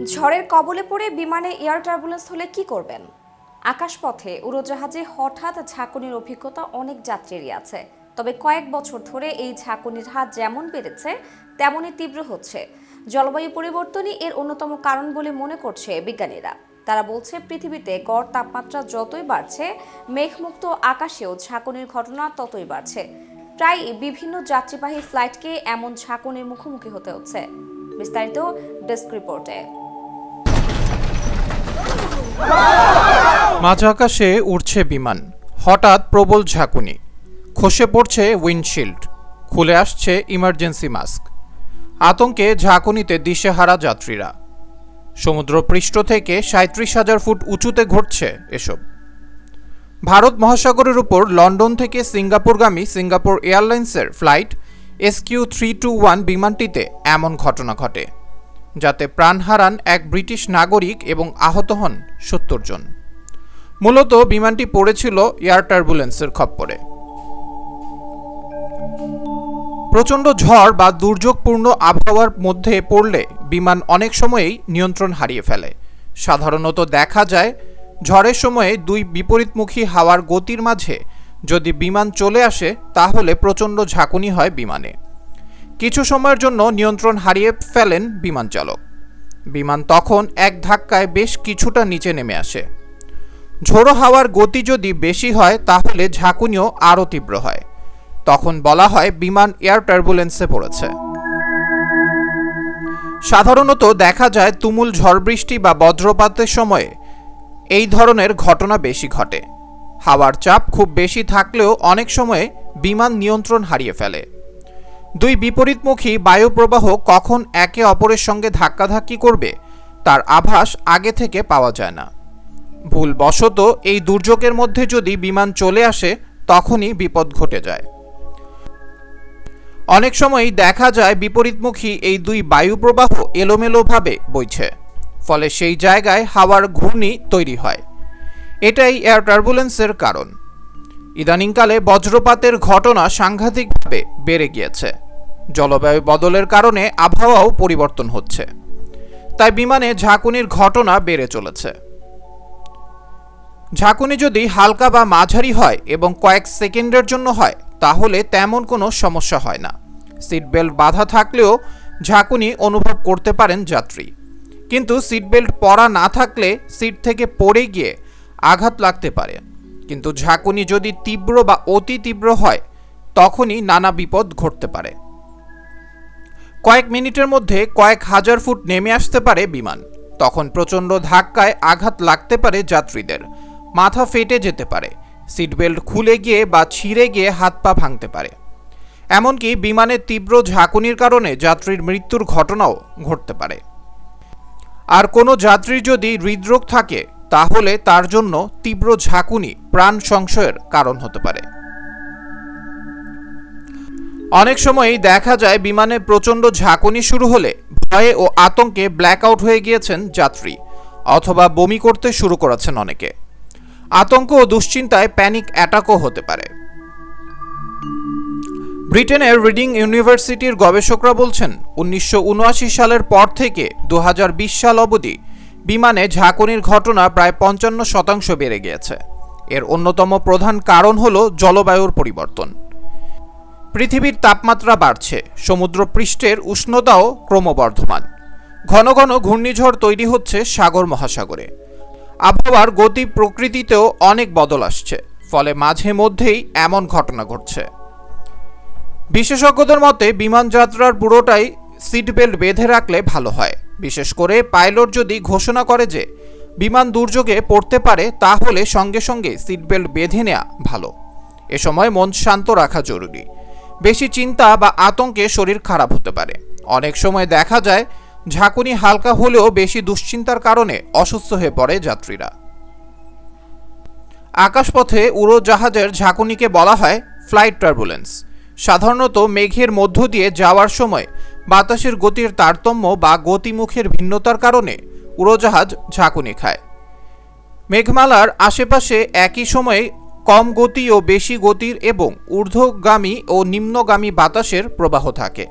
ঝড়ের কবলে পড়ে বিমানে এয়ার টার্বুলেন্স হলে কি করবেন? আকাশপথে উড়োজাহাজে হঠাৎ ঝাঁকুনির অভিজ্ঞতা অনেক যাত্রীরই আছে। তবে কয়েক বছর ধরে এই ঝাঁকুনির হাত যেমন বেড়েছে, তেমনই তীব্র হচ্ছে। জলবায়ু পরিবর্তনই এর অন্যতম কারণ বলে মনে করছে বিজ্ঞানীরা। তারা বলছে, পৃথিবীতে গড় তাপমাত্রা যতই বাড়ছে, মেঘমুক্ত আকাশেও ঝাঁকুনির ঘটনা ততই বাড়ছে। প্রায় বিভিন্ন যাত্রীবাহী ফ্লাইটকে এমন ঝাঁকুনির মুখোমুখি হতে হচ্ছে। বিস্তারিত ডেস্ক রিপোর্টে। মাঝ আকাশে উড়ছে বিমান। হঠাৎ প্রবল ঝাঁকুনি। খসে পড়ছে উইন্ডশিল্ড খুলে আসছে ইমার্জেন্সি মাস্ক আতঙ্কে ঝাঁকুনিতে দিশেহারা যাত্রীরা। সমুদ্র পৃষ্ঠ থেকে সাঁত্রিশ হাজার ফুট উঁচুতে ঘটছে এসব। ভারত মহাসাগরের উপর লন্ডন থেকে সিঙ্গাপুরগামী সিঙ্গাপুর এয়ারলাইন্সের flight SQ three two one বিমানটিতে এমন ঘটনা ঘটে। যাতে প্রাণ হারান এক ব্রিটিশ নাগরিক এবং আহত হন সত্তর জন। মূলত বিমানটি পড়েছিল এয়ার টার্বুলেন্সের খপ্পরে। প্রচণ্ড ঝড় বা দুর্যোগপূর্ণ আবহাওয়ার মধ্যে পড়লে বিমান অনেক সময়েই নিয়ন্ত্রণ হারিয়ে ফেলে। সাধারণত দেখা যায়, ঝড়ের সময়ে দুই বিপরীতমুখী হাওয়ার গতির মাঝে যদি বিমান চলে আসে, তাহলে প্রচণ্ড ঝাঁকুনি হয় বিমানে। কিছু সময়ের জন্য নিয়ন্ত্রণ হারিয়ে ফেলেন বিমান চালক। বিমান তখন এক ধাক্কায় বেশ কিছুটা নিচে নেমে আসে। ঝোড়ো হাওয়ার গতি যদি বেশি হয়, তাহলে ঝাঁকুনিও আরও তীব্র হয়। তখন বলা হয় বিমান এয়ার টার্বুলেন্সে পড়েছে। সাধারণত দেখা যায় তুমুল ঝড় বৃষ্টি বা বজ্রপাতের সময়ে এই ধরনের ঘটনা বেশি ঘটে। হাওয়ার চাপ খুব বেশি থাকলেও অনেক সময়ে বিমান নিয়ন্ত্রণ হারিয়ে ফেলে। দুই বিপরীতমুখী বায়ুপ্রবাহ কখন একে অপরের সঙ্গে ধাক্কাধাক্কি করবে, তার আভাস আগে থেকে পাওয়া যায় না। ভুলবশত এই দুর্যোগের মধ্যে যদি বিমান চলে আসে, তখনই বিপদ ঘটে যায়। অনেক সময়ই দেখা যায় বিপরীতমুখী এই দুই বায়ুপ্রবাহ এলোমেলোভাবে বইছে, ফলে সেই জায়গায় হাওয়ার ঘূর্ণি তৈরি হয়। এটাই এয়ার টার্বুলেন্সের কারণ। ইদানিংকালে বজ্রপাতের ঘটনা সাংঘাতিকভাবে বেড়ে গিয়েছে। জলবায়ু বদলের কারণে আবহাওয়াও পরিবর্তন হচ্ছে। তাই বিমানে ঝাঁকুনির ঘটনা বেড়ে চলেছে। ঝাঁকুনি যদি হালকা বা মাঝারি হয় এবং কয়েক সেকেন্ডের জন্য হয়, তাহলে তেমন কোনো সমস্যা হয় না। সিট বেল্ট বাধা থাকলেও ঝাঁকুনি অনুভব করতে পারেন যাত্রী। কিন্তু সিট বেল্ট পরা না থাকলে সিট থেকে পড়ে গিয়ে আঘাত লাগতে পারে। কিন্তু ঝাঁকুনি যদি তীব্র বা অতি তীব্র হয়, তখনই নানা বিপদ ঘটতে পারে। কয়েক মিনিটের মধ্যে কয়েক হাজার ফুট নেমে আসতে পারে বিমান। তখন প্রচণ্ড ধাক্কায় আঘাত লাগতে পারে যাত্রীদের। মাথা ফেটে যেতে পারে। সিট বেল্ট খুলে গিয়ে বা ছিঁড়ে গিয়ে হাত পা ভাঙতে পারে। এমনকি বিমানের তীব্র ঝাঁকুনির কারণে যাত্রীর মৃত্যুর ঘটনাও ঘটতে পারে। আর কোনো যাত্রীর যদি হৃদরোগ থাকে, তাহলে তার জন্য তীব্র ঝাঁকুনি প্রাণ সংশয়ের কারণ হতে পারে। অনেক সময়ই দেখা যায় বিমানে প্রচণ্ড ঝাঁকুনি শুরু হলে ভয়ে ও আতঙ্কে ব্ল্যাকআউট হয়ে গিয়েছেন যাত্রী, অথবা বমি করতে শুরু করেছেন অনেকে। আতঙ্ক ও দুশ্চিন্তায় প্যানিক অ্যাটাকও হতে পারে। ব্রিটেনের রিডিং ইউনিভার্সিটির গবেষকরা বলছেন, উনিশশো উনআশি সালের পর থেকে দু হাজার বিশ সাল অবধি বিমানে ঝাঁকুনির ঘটনা প্রায় পঞ্চান্ন শতাংশ বেড়ে গিয়েছে। এর অন্যতম প্রধান কারণ হল জলবায়ুর পরিবর্তন। পৃথিবীর তাপমাত্রা বাড়ছে সমুদ্র পৃষ্ঠের উষ্ণতাও ক্রমবর্ধমান। ঘন ঘন ঘূর্ণিঝড় তৈরি হচ্ছে সাগর মহাসাগরে। আবহাওয়ার গতি প্রকৃতিতেও অনেক বদল আসছে, ফলে মাঝে মধ্যেই এমন ঘটনা ঘটছে। বিশেষজ্ঞদের মতে, বিমান যাত্রার পুরোটাই সিট বেল্ট বেঁধে রাখলে ভালো হয়। বিশেষ করে পাইলট যদি ঘোষণা করে যে বিমান দুর্যোগে পড়তে পারে, তাহলে সঙ্গে সঙ্গে সিট বেল্ট বেঁধে নেওয়া ভালো। এ সময় মন শান্ত রাখা জরুরি। বেশি চিন্তা বা আতঙ্কে শরীর খারাপ হতে পারে। অনেক সময় দেখা যায়, ঝাঁকুনি হালকা হলেও বেশি দুশ্চিন্তার কারণে অসুস্থ হয়ে পড়ে যাত্রীরা। আকাশপথে উড়োজাহাজের ঝাঁকুনিকে বলা হয় ফ্লাইট টার্বুলেন্স। সাধারণত মেঘের মধ্য দিয়ে যাওয়ার সময় বাতাসের গতির তারতম্য বা গতিমুখের ভিন্নতার কারণে উড়োজাহাজ ঝাঁকুনি খায়। মেঘমালার আশেপাশে একই সময়ে কম গতি ও বেশি গতির এবং ঊর্ধ্বগামী ও নিম্নগামী বাতাসের প্রবাহ থাকে।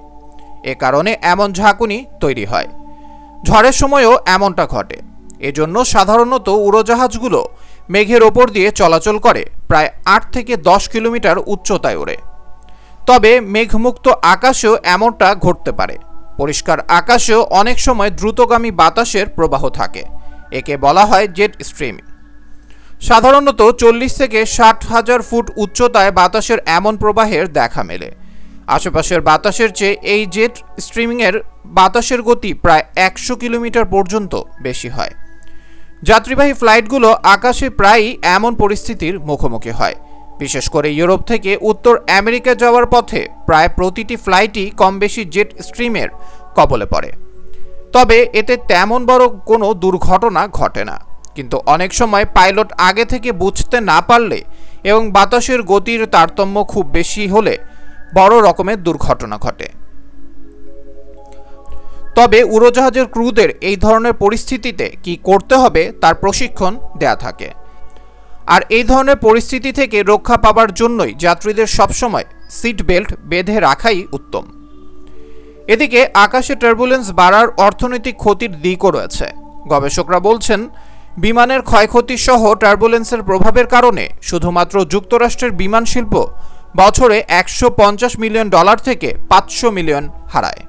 এ কারণে এমন ঝাঁকুনি তৈরি হয়। ঝড়ের সময়ও এমনটা ঘটে। এজন্য সাধারণত উড়োজাহাজগুলো মেঘের ওপর দিয়ে চলাচল করে প্রায় আট থেকে দশ কিলোমিটার উচ্চতায় ওড়ে। তবে মেঘমুক্ত আকাশেও এমনটা ঘটতে পারে। পরিষ্কার আকাশেও অনেক সময় দ্রুতগামী বাতাসের প্রবাহ থাকে। একে বলা হয় জেট স্ট্রিমিং সাধারণত চল্লিশ থেকে ষাট হাজার ফুট উচ্চতায় বাতাসের এমন প্রবাহের দেখা মেলে। আশেপাশের বাতাসের চেয়ে এই জেট স্ট্রিমিংয়ের বাতাসের গতি প্রায় একশো কিলোমিটার পর্যন্ত বেশি হয়। যাত্রীবাহী ফ্লাইটগুলো আকাশে প্রায়ই এমন পরিস্থিতির মুখোমুখি হয়। বিশেষ করে ইউরোপ থেকে উত্তর আমেরিকা যাওয়ার পথে প্রায় প্রতিটি ফ্লাইটই কম বেশি জেট স্ট্রিমের কবলে পড়ে। তবে এতে তেমন বড় কোনো দুর্ঘটনা ঘটে না। কিন্তু অনেক সময় পাইলট আগে থেকে বুঝতে না পারলে এবং বাতাসের গতির তারতম্য খুব বেশি হলে বড় রকমের দুর্ঘটনা ঘটে। তবে উড়োজাহাজের ক্রুদের এই ধরনের পরিস্থিতিতে কি করতে হবে তার প্রশিক্ষণ দেয়া থাকে। আর এই ধরনের পরিস্থিতি থেকে রক্ষা পাবার জন্যই যাত্রীদের সবসময় সিট বেল্ট বেঁধে রাখাই উত্তম। এদিকে আকাশে টার্বুলেন্স বাড়ার অর্থনৈতিক ক্ষতির দিকও রয়েছে। গবেষকরা বলছেন বিমানের ক্ষয়ক্ষতি সহ টার্বুলেন্সের প্রভাবের কারণে শুধুমাত্র যুক্তরাষ্ট্রের বিমান শিল্প বছরে একশো পঞ্চাশ মিলিয়ন ডলার থেকে পাঁচশো মিলিয়ন হারায়।